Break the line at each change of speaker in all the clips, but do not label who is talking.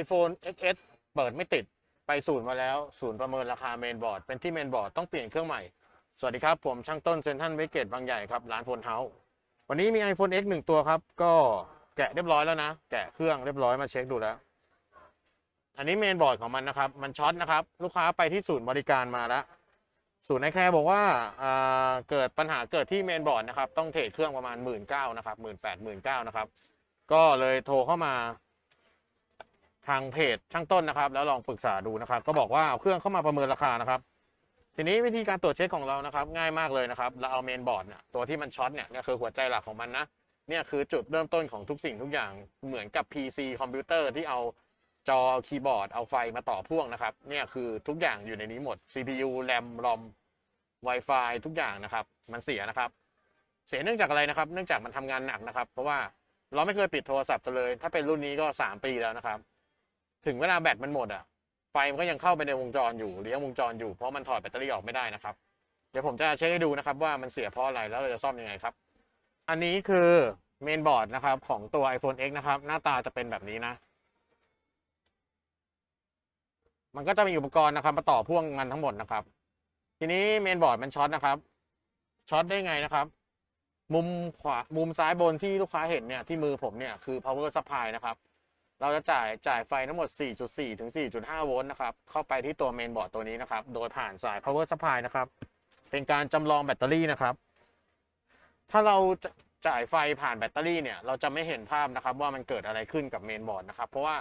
iPhone XS เปิดไม่ติดไปศูนย์มาแล้ว ศูนย์ประเมินราคาเมนบอร์ด เป็นที่เมนบอร์ด ต้องเปลี่ยนเครื่องใหม่ สวัสดีครับ ผมช่างต้นเซนทันเวเกตบางใหญ่ครับ ร้านโฟนเฮาส์วันนี้มี iPhone X หนึ่งตัวครับ ก็แกะเรียบร้อยแล้วนะ แกะเครื่องเรียบร้อยมาเช็คดูแล้ว อันนี้เมนบอร์ดของมันนะครับ มันช็อตนะครับ ลูกค้าไปที่ศูนย์บริการมาแล้ว ศูนย์ไอแคร์บอกว่าอ่าเกิดปัญหาเกิดที่เมนบอร์ดนะครับต้องเทรดเครื่องประมาณหมื่นเก้านะครับหมื่นแปดหมื่นเก้านะครับก็เลยโทรเข้ามา ทางเพจช่างต้นนะครับ แล้วลองปรึกษาดูนะครับ ก็บอกว่าเอาเครื่องเข้ามาประเมินราคานะครับ ทีนี้วิธีการตรวจเช็คของเรานะครับ ง่ายมากเลยนะครับ เราเอาเมนบอร์ดเนี่ยตัวที่มันช็อตเนี่ยนี่คือหัวใจหลักของมันนะเนี่ยคือจุดเริ่มต้นของทุกสิ่งทุกอย่างเหมือนกับ PC คอมพิวเตอร์ที่เอาจอเอาคีย์บอร์ดเอาไฟมาต่อพ่วงนะครับ เนี่ยคือทุกอย่างอยู่ในนี้หมด CPU RAM ROM Wi-Fi ทุกอย่างนะครับ มันเสียนะครับ เสียเนื่องจากอะไรนะครับ เนื่องจากมันทำงานหนักนะครับ เพราะว่าเราไม่เคยปิดโทรศัพท์เลย ถ้าเป็นรุ่นนี้ก็สามปีแล้วนะครับ ถึงเวลาแบตมันหมดอะ ไฟมันก็ยังเข้าไปในวงจรอยู่เลี้ยงวงจรอยู่เพราะมันถอดแบตเตอรี่ออกไม่ได้นะครับ เดี๋ยวผมจะเช็คให้ดูนะครับว่ามันเสียเพราะอะไรแล้วเราจะซ่อมยังไงครับ อันนี้คือเมนบอร์ดนะครับของตัว iPhone X นะครับ หน้าตาจะเป็นแบบนี้นะ มันก็จะมีอุปกรณ์นะครับมาต่อพ่วงมันทั้งหมดนะครับ ทีนี้เมนบอร์ดมันช็อตนะครับช็อตได้ไงนะครับมุมขวามุมซ้ายบนที่ลูกค้าเห็นเนี่ยที่มือผมเนี่ยคือ power supply นะครับ เราจะจ่ายจ่ายไฟทั้งหมด 4.4 ถึง 4.5 โวลต์นะครับ เข้าไปที่ตัวเมนบอร์ดตัวนี้นะครับ โดยผ่านสาย power supply นะครับ เป็นการจำลองแบตเตอรี่นะครับ ถ้าเราจ,จ่ายไฟผ่านแบตเตอรี่เนี่ย เราจะไม่เห็นภาพนะครับว่ามันเกิดอะไรขึ้นกับเมนบอร์ดนะครับ เพราะว่า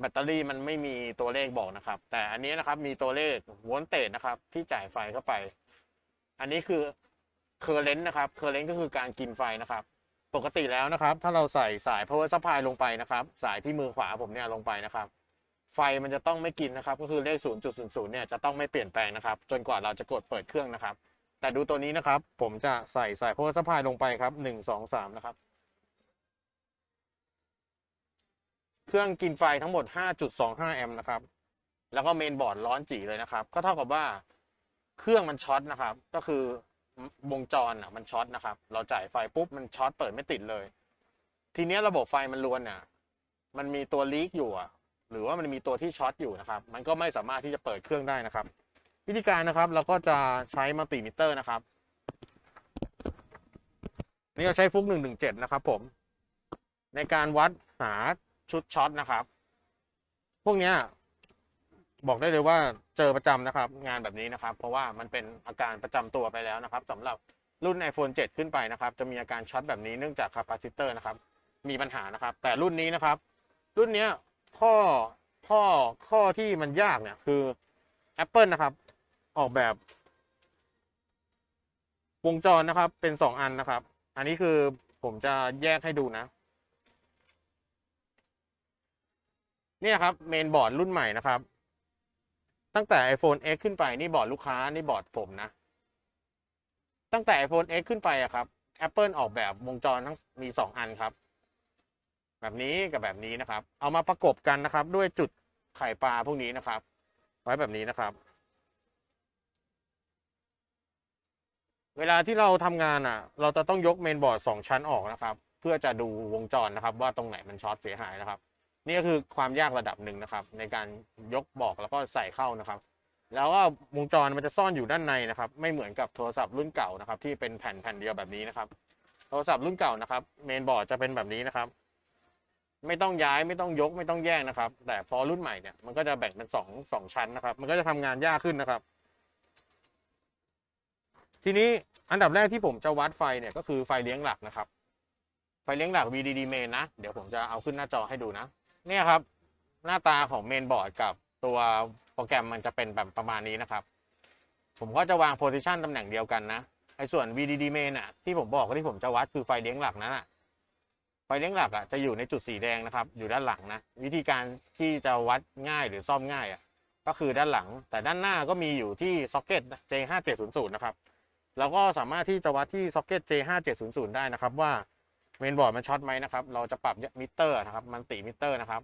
แบตเตอรี่มันไม่มีตัวเลขบอกนะครับ แต่อันนี้นะครับมีตัวเลขโวลต์เตจนะครับที่จ่ายไฟเข้าไป อันนี้คือเคอร์เรนต์นะครับเคอร์เรนต์ก็คือการกินไฟนะครับ ปกติแล้วนะครับ ถ้าเราใส่สาย power supply ลงไปนะครับ สายที่มือขวาผมเนี่ยลงไปนะครับ ไฟมันจะต้องไม่กินนะครับ ก็คือเลข 0.00 เนี่ยจะต้องไม่เปลี่ยนแปลงนะครับ จนกว่าเราจะกดเปิดเครื่องนะครับ แต่ดูตัวนี้นะครับ ผมจะใส่สาย power supply ลงไปครับ 1 2 3 นะครับ เครื่องกินไฟทั้งหมด 5.25 แอมป์นะครับ แล้วก็เมนบอร์ดร้อนจีเลยนะครับ ก็เท่ากับว่าเครื่องมันช็อตนะครับ ก็คือ วงจรอะมันช็อตนะครับ เราจ่ายไฟปุ๊บมันช็อตเปิดไม่ติดเลย ทีเนี้ยระบบไฟมันรวนอะ มันมีตัวลีกอยู่อะ หรือว่ามันมีตัวที่ช็อตอยู่นะครับ มันก็ไม่สามารถที่จะเปิดเครื่องได้นะครับ วิธีการนะครับเราก็จะใช้มัลติมิเตอร์นะครับ นี่เราใช้ฟุก117นะครับ ผม ในการวัดหาชุดช็อตนะครับ พวกเนี้ย บอกได้เลยว่าเจอประจำนะครับ งานแบบนี้นะครับ เพราะว่ามันเป็นอาการประจำตัวไปแล้วนะครับสำหรับรุ่น iPhone 7 ขึ้นไปนะครับ จะมีอาการช็อตแบบนี้เนื่องจากคาปาซิเตอร์นะครับ มีปัญหานะครับ แต่รุ่นนี้นะครับ รุ่นนี้ข้อข้อข้อที่มันยากเนี่ยคือ Apple นะครับ ออกแบบ วงจรนะครับ เป็นสองอันนะครับ อันนี้คือผมจะแยกให้ดูนะ เนี่ยครับเมนบอร์ดรุ่นใหม่นะครับ ตั้งแต่ iPhone X ขึ้นไปนี่บอร์ดลูกค้านี่บอร์ดผมนะ ตั้งแต่ iPhone X ขึ้นไปอะครับ Apple ออกแบบวงจรทั้งมีสองอันครับ แบบนี้กับแบบนี้นะครับ เอามาประกบกันนะครับ ด้วยจุดไข่ปลาพวกนี้นะครับ ไว้แบบนี้นะครับ เวลาที่เราทำงานอะเราจะต้องยกเมนบอร์ดสองชั้นออกนะครับ เพื่อจะดูวงจรนะครับ ว่าตรงไหนมันช็อตเสียหายนะครับ นี่ก็คือความยากระดับหนึ่งนะครับ ในการยกบอกแล้วก็ใส่เข้านะครับ แล้วก็วงจรมันจะซ่อนอยู่ด้านในนะครับ ไม่เหมือนกับโทรศัพท์รุ่นเก่านะครับ ที่เป็นแผ่นแผ่นเดียวแบบนี้นะครับ โทรศัพท์รุ่นเก่านะครับเมนบอร์ดจะเป็นแบบนี้นะครับ ไม่ต้องย้ายไม่ต้องยกไม่ต้องแยกนะครับ แต่พอรุ่นใหม่เนี่ยมันก็จะแบ่งเป็นสองสองชั้นนะครับ มันก็จะทำงานยากขึ้นนะครับ ทีนี้อันดับแรกที่ผมจะวัดไฟเนี่ยก็คือไฟเลี้ยงหลักนะครับไฟเลี้ยงหลัก VDD main นะ เดี๋ยวผมจะเอาขึ้นหน้าจอให้ดูนะ เนี่ยครับ หน้าตาของเมนบอร์ดกับตัวโปรแกรมมันจะเป็นแบบประมาณนี้นะครับ ผมก็จะวางโพซิชันตำแหน่งเดียวกันนะไอ้ส่วน VDD main อะที่ผมบอกที่ผมจะวัดคือไฟเลี้ยงหลักนั้นอะไฟเลี้ยงหลักอะจะอยู่ในจุดสีแดงนะครับ อยู่ด้านหลังนะวิธีการที่จะวัดง่ายหรือซ่อมง่ายอะก็คือด้านหลัง แต่ด้านหน้าก็มีอยู่ที่ซ็อกเก็ต J5700 นะครับแล้วก็สามารถที่จะวัดที่ซ็อกเก็ต J5700 ได้นะครับว่า เมนบอร์ดมันช็อตไหมนะครับ เราจะปรับมิเตอร์นะครับ มันติมิเตอร์นะครับ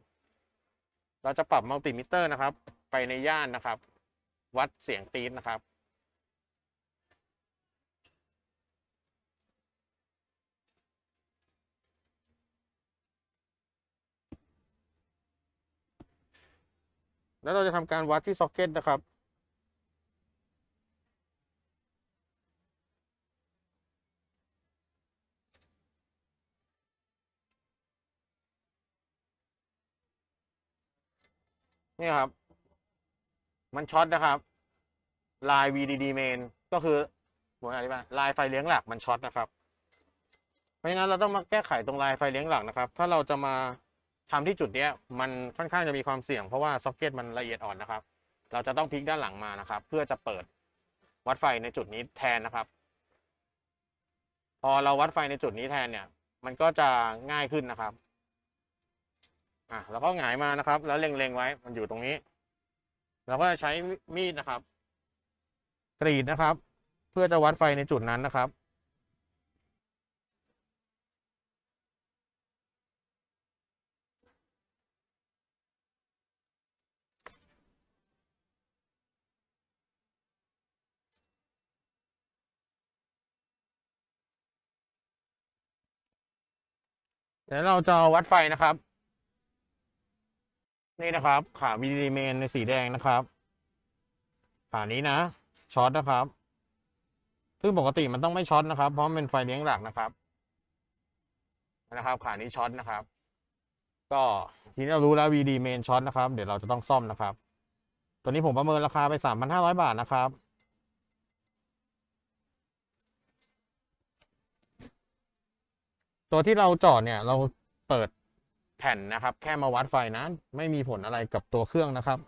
เราจะปรับมัลติมิเตอร์นะครับ ไปในย่านนะครับ วัดเสียงตีดนะครับ แล้วเราจะทำการวัดที่ซ็อกเก็ตนะครับ นี่ครับ มันช็อตนะครับ ลาย VDD main ก็คือผมอธิบายลายไฟเลี้ยงหลักมันช็อตนะครับ เพราะฉะนั้นเราต้องมาแก้ไขตรงลายไฟเลี้ยงหลักนะครับ ถ้าเราจะมาทำที่จุดเนี้ย มันค่อนข้างจะมีความเสี่ยงเพราะว่าซ็อกเก็ตมันละเอียดอ่อนนะครับ เราจะต้องพลิกด้านหลังมานะครับ เพื่อจะเปิดวัดไฟในจุดนี้แทนนะครับ พอเราวัดไฟในจุดนี้แทนเนี่ย มันก็จะง่ายขึ้นนะครับ อะแล้วก็หงายมานะครับ แล้วเล็งๆไว้ มันอยู่ตรงนี้ เราก็จะใช้มีดนะครับ กรีดนะครับ เพื่อจะวัดไฟในจุดนั้นนะครับเดี๋ยวเราจะวัดไฟนะครับ นี่นะครับ ขา VDD main ในสีแดงนะครับขานี้นะช็อตนะครับซึ่งปกติมันต้องไม่ช็อตนะครับ เพราะมันเป็นไฟเลี้ยงหลักนะครับ นะครับ ขานี้ช็อตนะครับ ก็ทีนี้เรารู้แล้ว VD main ช็อตนะครับ เดี๋ยวเราจะต้องซ่อมนะครับ ตัวนี้ผมประเมินราคาไป3,500บาทนะครับตัวที่เราจอดเนี่ย เราเปิด แผ่นนะครับ แค่มาวัดไฟนะ ไม่มีผลอะไรกับตัวเครื่องนะครับ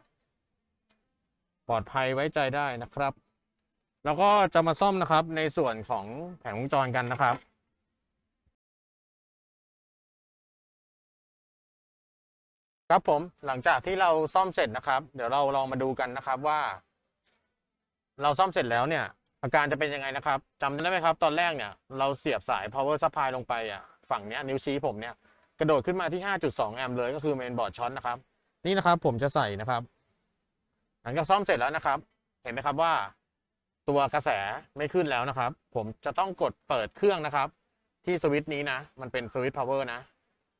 ปลอดภัยไว้ใจได้นะครับ แล้วก็จะมาซ่อมนะครับในส่วนของแผงวงจรกันนะครับครับผมหลังจากที่เราซ่อมเสร็จนะครับ เดี๋ยวเราลองมาดูกันนะครับว่า เราซ่อมเสร็จแล้วเนี่ย อาการจะเป็นยังไงนะครับจำได้ไหมครับ ตอนแรกเนี่ย เราเสียบสาย power supply ลงไปอะฝั่งเนี้ยนิ้วชี้ผมเนี่ย กระโดดขึ้นมาที่ 5.2 แอมป์เลยก็คือเมนบอร์ดช็อตนะครับ นี่นะครับผมจะใส่นะครับ หลังจากซ่อมเสร็จแล้วนะครับ เห็นไหมครับว่า ตัวกระแสไม่ขึ้นแล้วนะครับ ผมจะต้องกดเปิดเครื่องนะครับ ที่สวิตช์นี้นะ มันเป็นสวิตช์พาวเวอร์นะ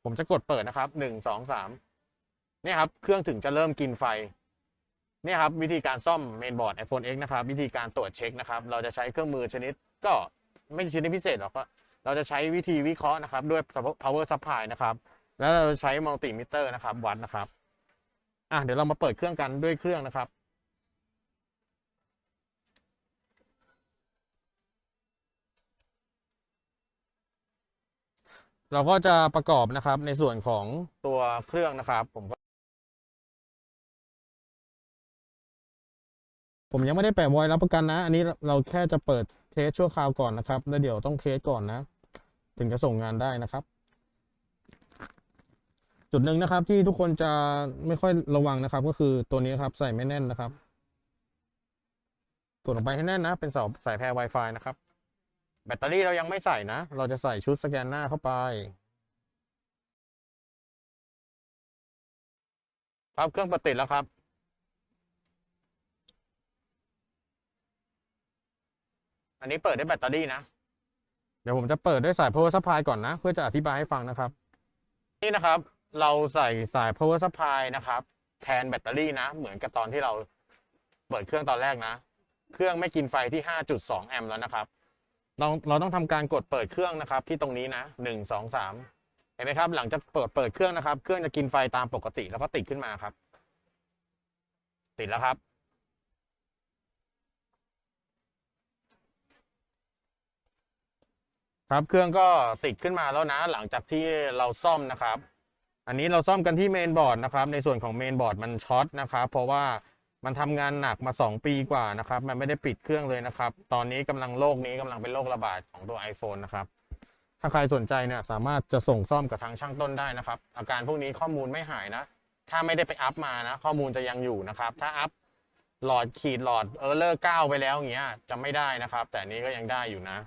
ผมจะกดเปิดนะครับหนึ่งสองสามเนี่ยครับ เครื่องถึงจะเริ่มกินไฟเนี่ยครับวิธีการซ่อมเมนบอร์ด iPhone X นะครับ วิธีการตรวจเช็คนะครับ เราจะใช้เครื่องมือชนิดก็ไม่ใช่ชนิดพิเศษหรอกก็ เราจะใช้วิธีวิเคราะห์นะครับ ด้วย power supply นะครับ แล้วเราจะใช้มัลติมิเตอร์นะครับวัดนะครับอะเดี๋ยวเรามาเปิดเครื่องกันด้วยเครื่องนะครับเราก็จะประกอบนะครับในส่วนของตัวเครื่องนะครับ ผมก็ผมยังไม่ได้แปะวอยรับประกันนะ อันนี้เราแค่จะเปิดเทสชั่วคราวก่อนนะครับ แล้วเดี๋ยวต้องเทสก่อนนะ ถึงจะส่งงานได้นะครับ จุดหนึ่งนะครับ ที่ทุกคนจะไม่ค่อยระวังนะครับ ก็คือตัวนี้ครับ ใส่ไม่แน่นนะครับกดลงไปให้แน่นนะ เป็นเสาสายแพร Wi-Fi นะครับ แบตเตอรี่เรายังไม่ใส่นะ เราจะใส่ชุดสแกนหน้าเข้าไปครับเครื่องปิดติดแล้วครับ อันนี้เปิดด้วยแบตเตอรี่นะ เดี๋ยวผมจะเปิดด้วยสาย power supply ก่อนนะ เพื่อจะอธิบายให้ฟังนะครับ นี่นะครับ เราใส่สาย power supply นะครับ แทนแบตเตอรี่นะ เหมือนกับตอนที่เราเปิดเครื่องตอนแรกนะ เครื่องไม่กินไฟที่ 5.2 แอมป์แล้วนะครับ เราเราต้องทำการกดเปิดเครื่องนะครับ ที่ตรงนี้นะหนึ่งสองสามเห็นไหมครับ หลังจากเปิดเปิดเครื่องนะครับ เครื่องจะกินไฟตามปกติแล้วก็ติดขึ้นมาครับ ติดแล้วครับ ครับเครื่องก็ติดขึ้นมาแล้วนะหลังจากที่เราซ่อมนะครับ อันนี้เราซ่อมกันที่เมนบอร์ดนะครับ ในส่วนของเมนบอร์ดมันช็อตนะครับ เพราะว่ามันทำงานหนักมา 2 ปีกว่านะครับ มันไม่ได้ปิดเครื่องเลยนะครับ ตอนนี้กำลังโลกนี้กำลังเป็นโรคระบาดของตัว iPhone นะครับ ถ้าใครสนใจเนี่ยสามารถจะส่งซ่อมกับทางช่างต้นได้นะครับ อาการพวกนี้ข้อมูลไม่หายนะ ถ้าไม่ได้ไปอัพมานะ ข้อมูลจะยังอยู่นะครับ ถ้าอัพหลอดขีดหลอดเออร์เลอร์เก้าไปแล้วอย่างเงี้ยจะไม่ได้นะครับ แต่นี้ก็ยังได้อยู่นะ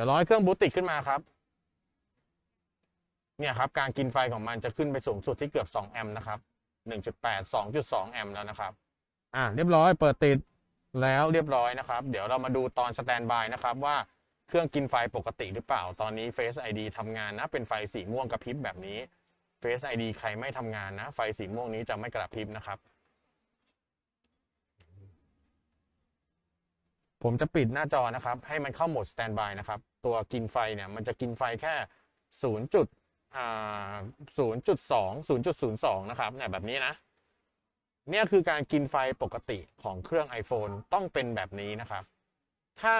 ดี๋ยวรอให้เครื่องบูตติดขึ้นมาครับ เนี่ยครับ การกินไฟของมันจะขึ้นไปสูงสุดที่เกือบ 2 แอมป์นะครับ 1.8 2.2 แอมป์แล้วนะครับ อะเรียบร้อยเปิดติดแล้วเรียบร้อยนะครับ เดี๋ยวเรามาดูตอนสแตนบายนะครับว่าเครื่องกินไฟปกติหรือเปล่า ตอนนี้ Face ID ทำงานนะ เป็นไฟสีม่วงกระพริบแบบนี้ Face ID ใครไม่ทำงานนะ ไฟสีม่วงนี้จะไม่กระพริบนะครับ ผมจะปิดหน้าจอนะครับ ให้มันเข้าโหมดสแตนบายนะครับ ตัวกินไฟเนี่ยมันจะกินไฟแค่ศูนย์จุดศูนย์จุดสองศูนย์จุดศูนย์สองนะครับเนี่ยแบบนี้นะ เนี่ยคือการกินไฟปกติของเครื่อง iPhone ต้องเป็นแบบนี้นะครับ ถ้า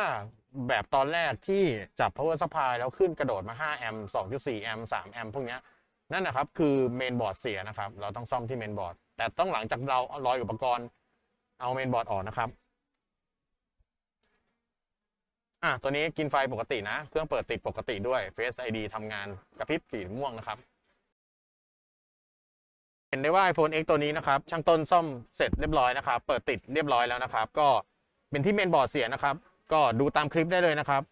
แบบตอนแรกที่จับ power supply แล้วขึ้นกระโดดมา 5 แอมป์2.4 แอมป์3แอมป์พวกเนี้ยนั่นนะครับ คือเมนบอร์ดเสียนะครับ เราต้องซ่อมที่เมนบอร์ดแต่ต้องหลังจากเราเอาลอยอุปกรณ์เอาเมนบอร์ดออกนะครับ อะตัวนี้กินไฟปกตินะ เครื่องเปิดติดปกติด้วย Face ID ทำงานกระพริบสีม่วงนะครับ เห็นได้ว่า iPhone X ตัวนี้นะครับ ช่างต้นซ่อมเสร็จเรียบร้อยนะครับ เปิดติดเรียบร้อยแล้วนะครับ ก็เป็นที่เมนบอร์ดเสียนะครับ ก็ดูตามคลิปได้เลยนะครับ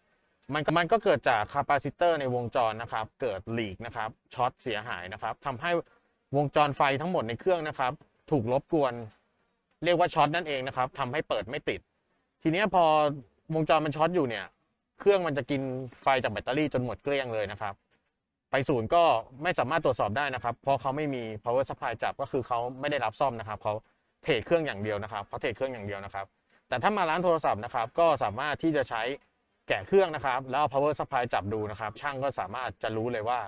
มันมันก็เกิดจากคาปาซิเตอร์ในวงจรนะครับ เกิดหลีกนะครับช็อตเสียหายนะครับทำให้วงจรไฟทั้งหมดในเครื่องนะครับ ถูกรบกวน เรียกว่าช็อตนั่นเองนะครับทำให้เปิดไม่ติด ทีนี้พอ วงจรมันช็อตอยู่เนี่ย เครื่องมันจะกินไฟจากแบตเตอรี่จนหมดเกลี้ยงเลยนะครับ ไปศูนย์ก็ไม่สามารถตรวจสอบได้นะครับ เพราะเขาไม่มี power supply จับก็คือเขาไม่ได้รับซ่อมนะครับเขาเทรดเครื่องอย่างเดียวนะครับเขาเทรดเครื่องอย่างเดียวนะครับ แต่ถ้ามาร้านโทรศัพท์นะครับ ก็สามารถที่จะใช้แกะเครื่องนะครับ แล้วเอา power supply จับดูนะครับ ช่างก็สามารถจะรู้เลยว่า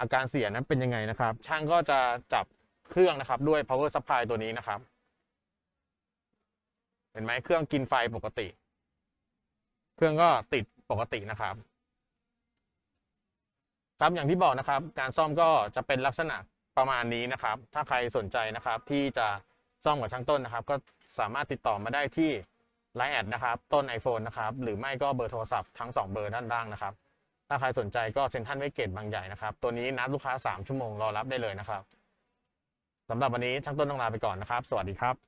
อาการเสียนั้นเป็นยังไงนะครับ ช่างก็จะจับเครื่องนะครับด้วย power supply ตัวนี้นะครับ เห็นไหมเครื่องกินไฟปกติ เครื่องก็ติดปกตินะครับ ครับอย่างที่บอกนะครับ การซ่อมก็จะเป็นลักษณะประมาณนี้นะครับ ถ้าใครสนใจนะครับ ที่จะซ่อมกับช่างต้นนะครับ ก็สามารถติดต่อมาได้ที่ไลน์แอดนะครับ ต้น iPhone นะครับ หรือไม่ก็เบอร์โทรศัพท์ทั้ง 2 เบอร์ด้านล่างนะครับ ถ้าใครสนใจก็เซ็นทรัลเวเกตบางใหญ่นะครับ ตัวนี้นัดลูกค้า 3 ชั่วโมงรอรับได้เลยนะครับสำหรับวันนี้ช่างต้นต้องลาไปก่อนนะครับ สวัสดีครับ